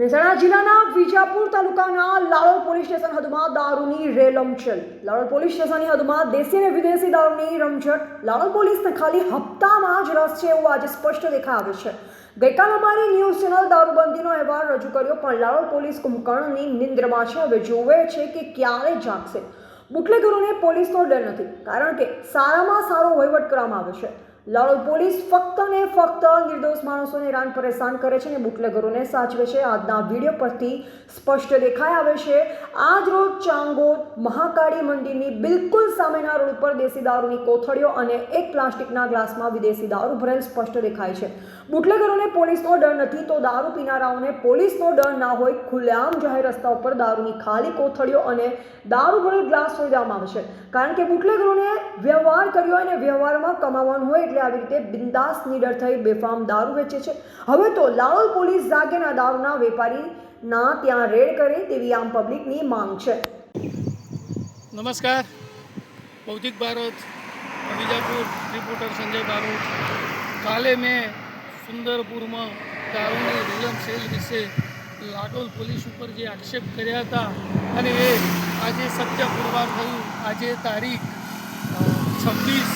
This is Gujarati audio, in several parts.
મહેસાણા જિલ્લાના વિજાપુર તાલુકાના લાળોલ પોલીસ સ્ટેશન હદમાં દારૂની રેલમછેલ લાળોલ પોલીસ સ્ટેશનની હદમાં દેશી અને વિદેશી દારૂની રમઝટ. લાળોલ પોલીસને ખાલી હપ્તામાં જ રસ છે એવું આજે સ્પષ્ટ દેખાવે છે. ગઈકાલ અમારી ન્યૂઝ ચેનલ દારૂબંધીનો અહેવાલ રજૂ કર્યો, પણ લાળોલ પોલીસ કુંભકર્ણની નિંદ્રમાં છે. હવે જોવે છે કે ક્યારે જાગશે. બુટલેગરોને પોલીસનો ડર નથી, કારણ કે સારામાં સારો વહીવટ કરવામાં આવે છે. લાડોલ પોલીસ ફક્ત ને ફક્ત નિર્દોષ માણસોને હેરાન પરેશાન કરે છે અને બુટલેગરોને સાચવે છે. આજના વીડિયો પરથી સ્પષ્ટ દેખાઈ આવે છે. આજ રોજ ચાંગોદ મહાકાળી મંદિરની બિલકુલ સામેના રોડ ઉપર દેશી દારૂની કોથળીઓ અને એક પ્લાસ્ટિકના ગ્લાસમાં વિદેશી દારૂ ભરેલ સ્પષ્ટ દેખાય છે. બુટલેગરોને પોલીસનો ડર નથી તો દારૂ પીનારાઓને પોલીસનો ડર ના હોય ખુલ્લેઆમ જાહેર રસ્તા ઉપર દારૂની ખાલી કોથળીઓ અને દારૂ ભરેલ ગ્લાસ દેવામાં આવે છે. કારણ કે બુટલેગરોને વ્યવહાર કર્યો અને વ્યવહારમાં કમાવાનું હોય એટલે આવી રીતે બિંદાસ નીડર થઈ બેફામ દારૂ વેચે છે. હવે તો લાહોલ પોલીસ જાગેના દારૂના વેપારીના ત્યાં રેડ કરે તેવી આમ પબ્લિકની માંગ છે. નમસ્કાર. ભૌતિક ભારત વિજાપુર રિપોર્ટર સંજય બારોટ. કાલે મેં સુંદરપુરમાં દારૂની રીલમ સેલ વિશે લાડોલ પોલીસ ઉપર જે આક્ષેપ કર્યા હતા અને એ આજે સત્ય પુરવાર થયું. આજે તારીખ છવ્વીસ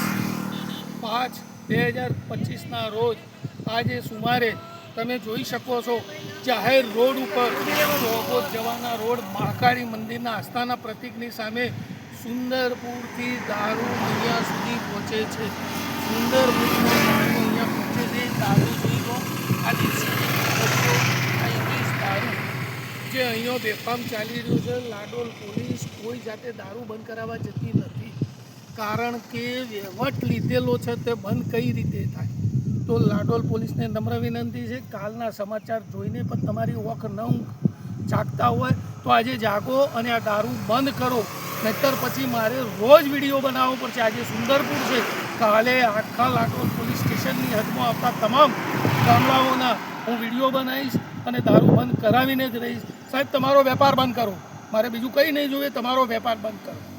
પાંચ બે હજાર પચીસના રોજ આજે સુમારે તમે જોઈ શકો છો, જાહેર રોડ ઉપર ચોગોદ જવાના રોડ, મહાકાળી મંદિરના આસ્થાના પ્રતિકની સામે સુંદરપુરથી દારૂ અહીંયા સુધી પહોંચે છે. સુંદરપુરનો દારૂ અહીંયા પહોંચે છે, દારૂ લો આ દેશી દારૂ. જે અહીંયા બેફામ ચાલી રહ્યું છે, લાડોલ પોલીસ કોઈ જાતે દારૂ બંધ કરાવવા જતી નથી. કારણ કે વહીવટ લીધેલો છે તે બંધ કઈ રીતે થાય? તો લાડોલ પોલીસને નમ્ર વિનંતી છે, કાલના સમાચાર જોઈને પણ તમારી ઓખ ન જાગતા હોય તો આજે જાગો અને આ દારૂ બંધ કરો. નહીતર પછી મારે રોજ વીડિયો બનાવવો પડશે. આજે સુંદરપુર છે. કાલે આખા લાડોલ પોલીસ સ્ટેશનની હદમાં આવતા તમામ ગામડાઓના હું વીડિયો બનાવીશ અને દારૂ બંધ કરાવીને જ રહીશ. સાહેબ, તમારો વેપાર બંધ કરો. મારે બીજું કંઈ નહીં જોઈએ. તમારો વેપાર બંધ કરો.